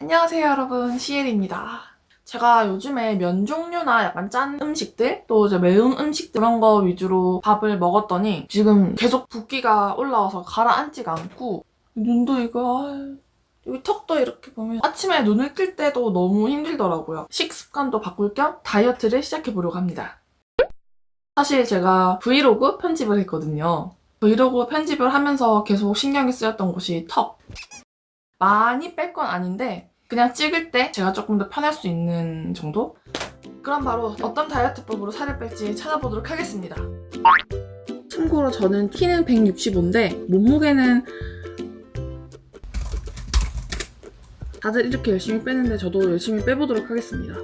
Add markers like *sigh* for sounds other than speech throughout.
안녕하세요 여러분 시엘입니다. 제가 요즘에 면 종류나 약간 짠 음식들 또 이제 매운 음식들 그런 거 위주로 밥을 먹었더니 지금 계속 붓기가 올라와서 가라앉지가 않고 눈도 이거 아유, 여기 턱도 이렇게 보면 아침에 눈을 뜰 때도 너무 힘들더라고요. 식습관도 바꿀 겸 다이어트를 시작해 보려고 합니다. 사실 제가 브이로그 편집을 했거든요. 브이로그 편집을 하면서 계속 신경이 쓰였던 곳이 턱. 많이 뺄 건 아닌데 그냥 찍을 때 제가 조금 더 편할 수 있는 정도? 그럼 바로 어떤 다이어트법으로 살을 뺄지 찾아보도록 하겠습니다. 참고로 저는 키는 165인데 몸무게는 다들 이렇게 열심히 빼는데 저도 열심히 빼보도록 하겠습니다.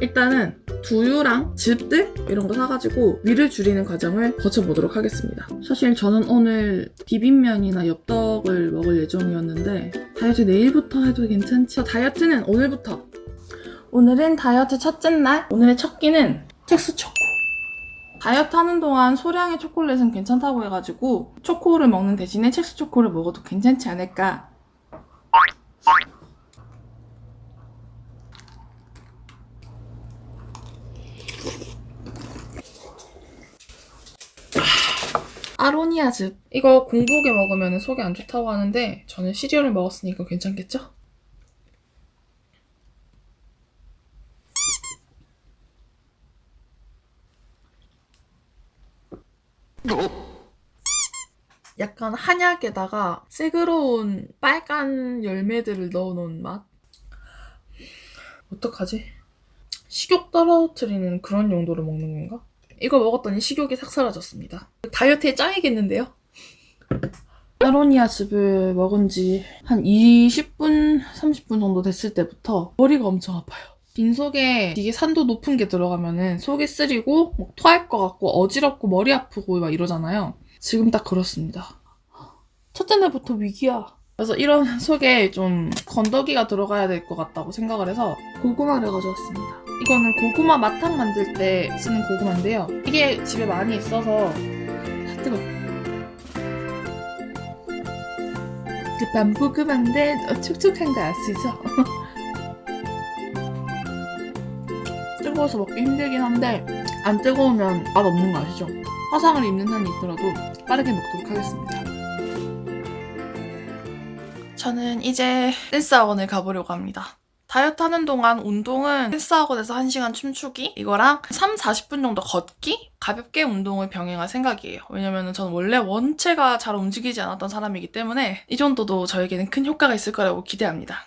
일단은 두유랑 즙들 이런 거 사가지고 위를 줄이는 과정을 거쳐보도록 하겠습니다. 사실 저는 오늘 비빔면이나 엽떡을 먹을 예정이었는데 다이어트 내일부터 해도 괜찮지? 다이어트는 오늘부터. 오늘은 다이어트 첫째 날. 오늘의 첫 끼는 텍스 초코. 다이어트 하는 동안 소량의 초콜릿은 괜찮다고 해가지고 초코를 먹는 대신에 첵스 초코를 먹어도 괜찮지 않을까 아로니아즙. 이거 공복에 먹으면 속이 안 좋다고 하는데 저는 시리얼을 먹었으니까 괜찮겠죠? 약간 한약에다가 새그러운 빨간 열매들을 넣어놓은 맛? 어떡하지? 식욕 떨어뜨리는 그런 용도로 먹는 건가? 이거 먹었더니 식욕이 싹 사라졌습니다. 다이어트에 짱이겠는데요? 아로니아 즙을 먹은 지 한 20분, 30분 정도 됐을 때부터 머리가 엄청 아파요. 빈속에 되게 산도 높은 게 들어가면은 속이 쓰리고 막 토할 것 같고 어지럽고 머리 아프고 막 이러잖아요. 지금 딱 그렇습니다. 첫째 날부터 위기야. 그래서 이런 속에 좀 건더기가 들어가야 될 것 같다고 생각을 해서 고구마를 가져왔습니다. 이거는 고구마 마탕 만들 때 쓰는 고구마인데요. 이게 집에 많이 있어서 아, 뜨거. 그 어, 촉촉한 거 아시죠? 뜨거워서 먹기 힘들긴 한데 안 뜨거우면 맛 없는 거 아시죠? 화상을 입는 한이 있더라도 빠르게 먹도록 하겠습니다. 저는 이제 댄스 학원을 가보려고 합니다. 다이어트 하는 동안 운동은 댄스 학원에서 1시간 춤추기 이거랑 3, 40분 정도 걷기 가볍게 운동을 병행할 생각이에요. 왜냐면 저는 원래 원체가 잘 움직이지 않았던 사람이기 때문에 이 정도도 저에게는 큰 효과가 있을 거라고 기대합니다.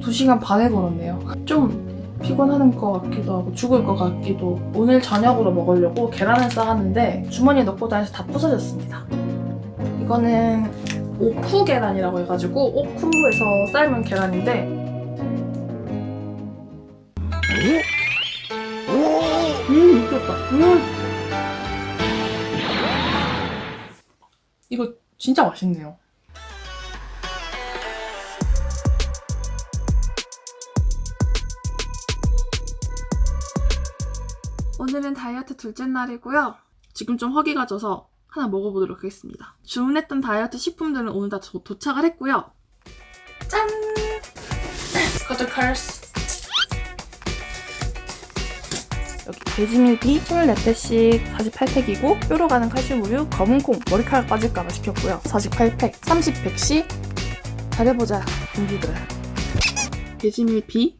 두 시간 반에 걸었네요. 좀 피곤하는 것 같기도 하고 죽을 것 같기도 오늘 저녁으로 먹으려고 계란을 싸갔는데 주머니에 넣고 다녀서 다 부서졌습니다. 이거는 오쿠 계란이라고 해가지고 오쿠에서 삶은 계란인데 음 미쳤다 음. 이거 진짜 맛있네요 오늘은 다이어트 둘째 날이고요. 지금 좀 허기가 져서 하나 먹어보도록 하겠습니다. 주문했던 다이어트 식품들은 오늘 다 도, 도착을 했고요. 짠! 커터컬스 여기 돼지밀비 24팩씩 48팩이고 뼈로 가는 칼슘 우유, 검은 콩, 머리카락 빠질까봐 시켰고요. 48팩, 30팩씩 잘해보자, 동기들아. 돼지밀비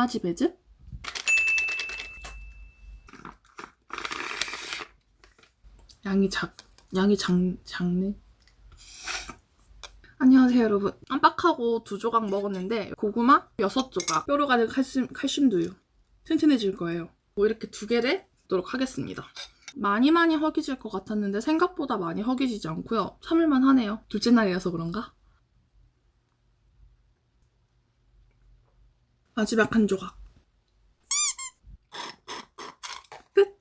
도라지 배즙 양이 작 양이 작 작네. 안녕하세요 여러분. 깜빡하고 두 조각 먹었는데 고구마 여섯 조각 뼈로 가는 칼슘 칼슘 두유 튼튼해질 거예요. 뭐 이렇게 두 개를 먹도록 하겠습니다. 많이 많이 허기질 것 같았는데 생각보다 많이 허기지지 않고요. 참을만 하네요. 둘째 날이라서 그런가? 마지막 한 조각. 끝.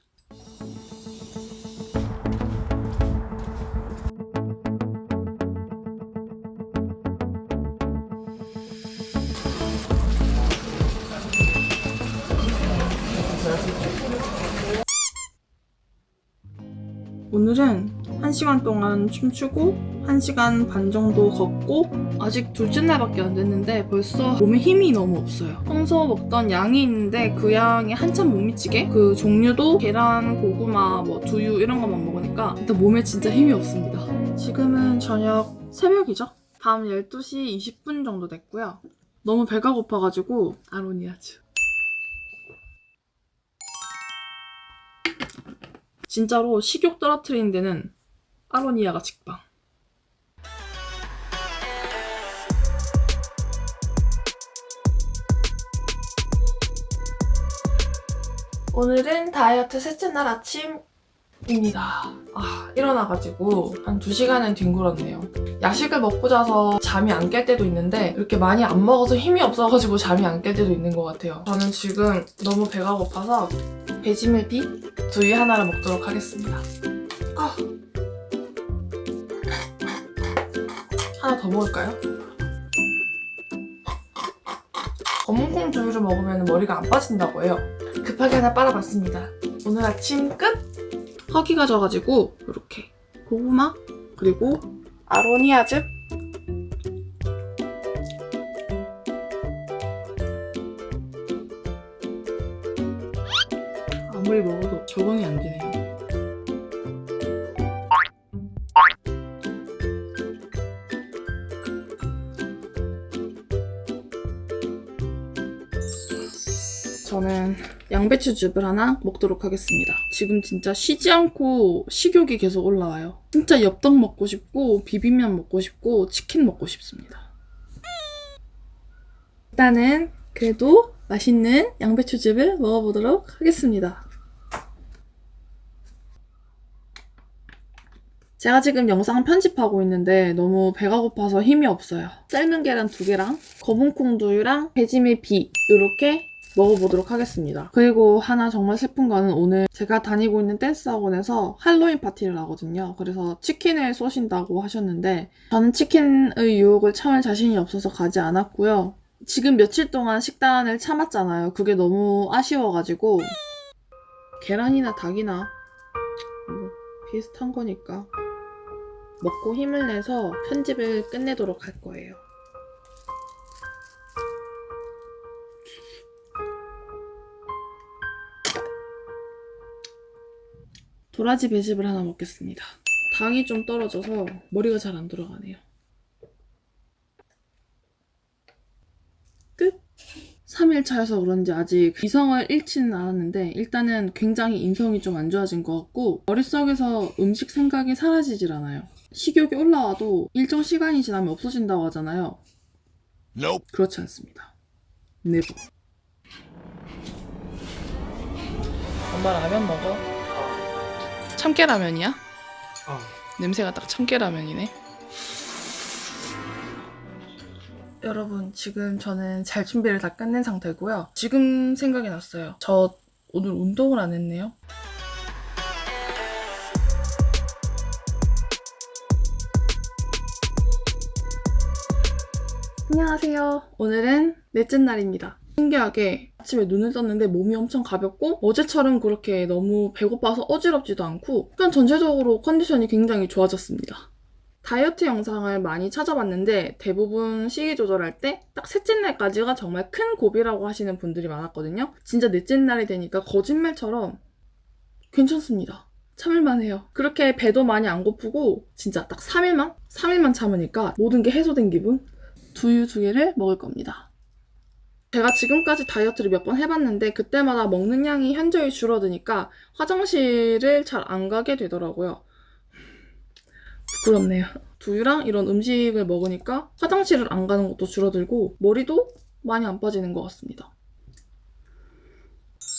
오늘은 1시간 동안 춤추고 1시간 반 정도 걷고 아직 둘째 날밖에 안 됐는데 벌써 몸에 힘이 너무 없어요. 평소 먹던 양이 있는데 그 양이 한참 못 미치게 그 종류도 계란, 고구마, 뭐 두유 이런 것만 먹으니까 일단 몸에 진짜 힘이 없습니다. 지금은 저녁 새벽이죠? 밤 12시 20분 정도 됐고요. 너무 배가 고파가지고 아로니아즈. 진짜로 식욕 떨어뜨리는 데는 아로니아가 직방. 오늘은 다이어트 셋째 날 아침 입니다. 아, 일어나가지고 한 2시간은 뒹굴었네요. 야식을 먹고 자서 잠이 안 깰 때도 있는데 이렇게 많이 안 먹어서 힘이 없어가지고 *laughs* 잠이 안 깰 때도 있는 것 같아요. 저는 지금 너무 배가 고파서 베지밀비 두유 하나를 먹도록 하겠습니다. 아. *laughs* 하나 더 먹을까요? 검은콩 두유를 먹으면 머리가 안 빠진다고 해요. 급하게 하나 빨아봤습니다. 오늘 아침 끝! 허기가 져가지고 이렇게 고구마 그리고 아로니아즙 저는 양배추즙을 하나 먹도록 하겠습니다. 지금 진짜 쉬지 않고 식욕이 계속 올라와요. 진짜 엽떡 먹고 싶고 비빔면 먹고 싶고 치킨 먹고 싶습니다. 일단은 그래도 맛있는 양배추즙을 먹어보도록 하겠습니다. 제가 지금 영상 편집하고 있는데 너무 배가 고파서 힘이 없어요. 삶은 계란 두 개랑 검은콩 두유랑 배지밀 비 이렇게 먹어보도록 하겠습니다. 그리고 하나 정말 슬픈 거는 오늘 제가 다니고 있는 댄스 학원에서 할로윈 파티를 하거든요. 그래서 치킨을 쏘신다고 하셨는데 저는 치킨의 유혹을 참을 자신이 없어서 가지 않았고요. 지금 며칠 동안 식단을 참았잖아요. 그게 너무 아쉬워가지고 계란이나 닭이나 뭐 비슷한 거니까 먹고 힘을 내서 편집을 끝내도록 할 거예요. 도라지 배즙을 하나 먹겠습니다. 당이 좀 떨어져서 머리가 잘 안 돌아가네요. 끝! 3일차여서 그런지 아직 이성을 잃지는 않았는데 일단은 굉장히 인성이 좀 안 좋아진 것 같고 머릿속에서 음식 생각이 사라지질 않아요. 식욕이 올라와도 일정 시간이 지나면 없어진다고 하잖아요. Nope. 그렇지 않습니다. 네버. 엄마 라면 먹어? 참깨라면이야? 어. 냄새가 딱 참깨라면이네. 여러분, 지금 저는 잘 준비를 다 끝낸 상태고요. 지금 생각이 났어요. 저 오늘 운동을 안 했네요. 안녕하세요. 오늘은 넷째 날입니다. 신기하게 아침에 눈을 떴는데 몸이 엄청 가볍고 어제처럼 그렇게 너무 배고파서 어지럽지도 않고 그냥 전체적으로 컨디션이 굉장히 좋아졌습니다. 다이어트 영상을 많이 찾아봤는데 대부분 식이 조절할 때 딱 셋째 날까지가 정말 큰 고비라고 하시는 분들이 많았거든요. 진짜 넷째 날이 되니까 거짓말처럼 괜찮습니다. 참을만 해요. 그렇게 배도 많이 안 고프고 진짜 딱 3일만? 3일만 참으니까 모든 게 해소된 기분? 두유 두 개를 먹을 겁니다. 제가 지금까지 다이어트를 몇 번 해봤는데 그때마다 먹는 양이 현저히 줄어드니까 화장실을 잘 안 가게 되더라고요. 부끄럽네요. 두유랑 이런 음식을 먹으니까 화장실을 안 가는 것도 줄어들고 머리도 많이 안 빠지는 것 같습니다.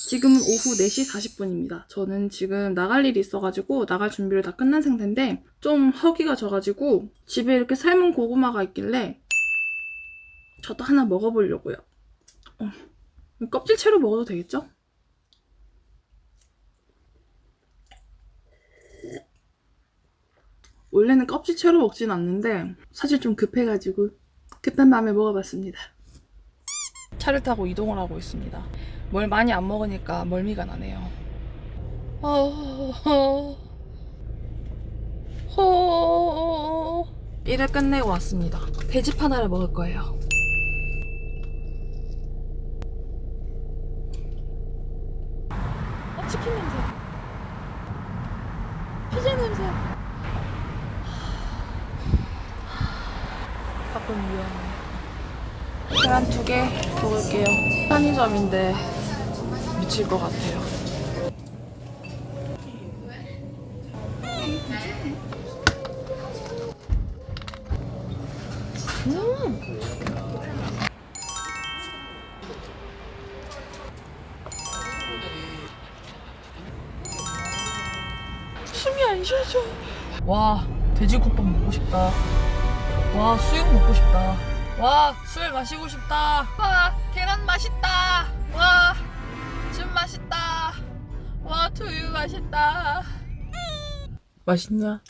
지금은 오후 4시 40분입니다. 저는 지금 나갈 일이 있어가지고 나갈 준비를 다 끝난 상태인데 좀 허기가 져가지고 집에 이렇게 삶은 고구마가 있길래 저도 하나 먹어보려고요. 어. 껍질채로 먹어도 되겠죠? 원래는 껍질채로 먹진 않는데 사실 좀 급해가지고 급한 마음에 먹어봤습니다. 차를 타고 이동을 하고 있습니다. 뭘 많이 안 먹으니까 멀미가 나네요. 어, 어, 일을 끝내고 왔습니다. 돼지 파나를 먹을 거예요. 치킨 냄새. 피자 냄새. 가끔 위험해. 계란 두 개 먹을게요. 편의점인데 미칠 것 같아요. 숨 쉬어져. 와, 돼지국밥 먹고 싶다. 와, 수육 먹고 싶다. 와, 술 마시고 싶다. 와, 계란 맛있다. 와, 즙 맛있다. 와, 두유 맛있다. 맛있냐?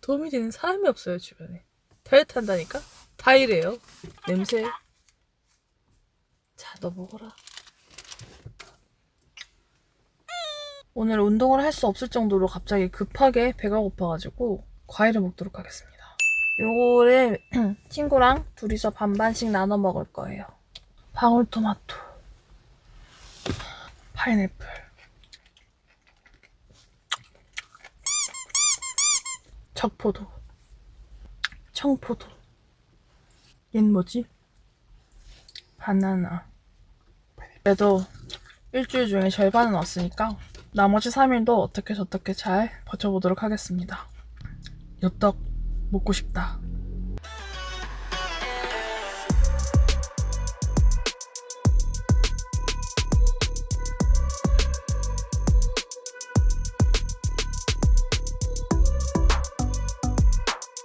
도움이 되는 사람이 없어요, 주변에. 다이어트 한다니까? 다 이래요. 냄새. 자, 너 먹어라. 오늘 운동을 할 수 없을 정도로 갑자기 급하게 배가 고파가지고 과일을 먹도록 하겠습니다. 요거를 *clears throat* 친구랑 둘이서 반반씩 나눠 먹을 거예요. 방울토마토, 파인애플, 적포도, 청포도, 얜 뭐지? 바나나. 그래도 일주일 중에 절반은 왔으니까 나머지 3일도 어떻게 저떻게 잘 버텨보도록 하겠습니다. 엽떡 먹고 싶다.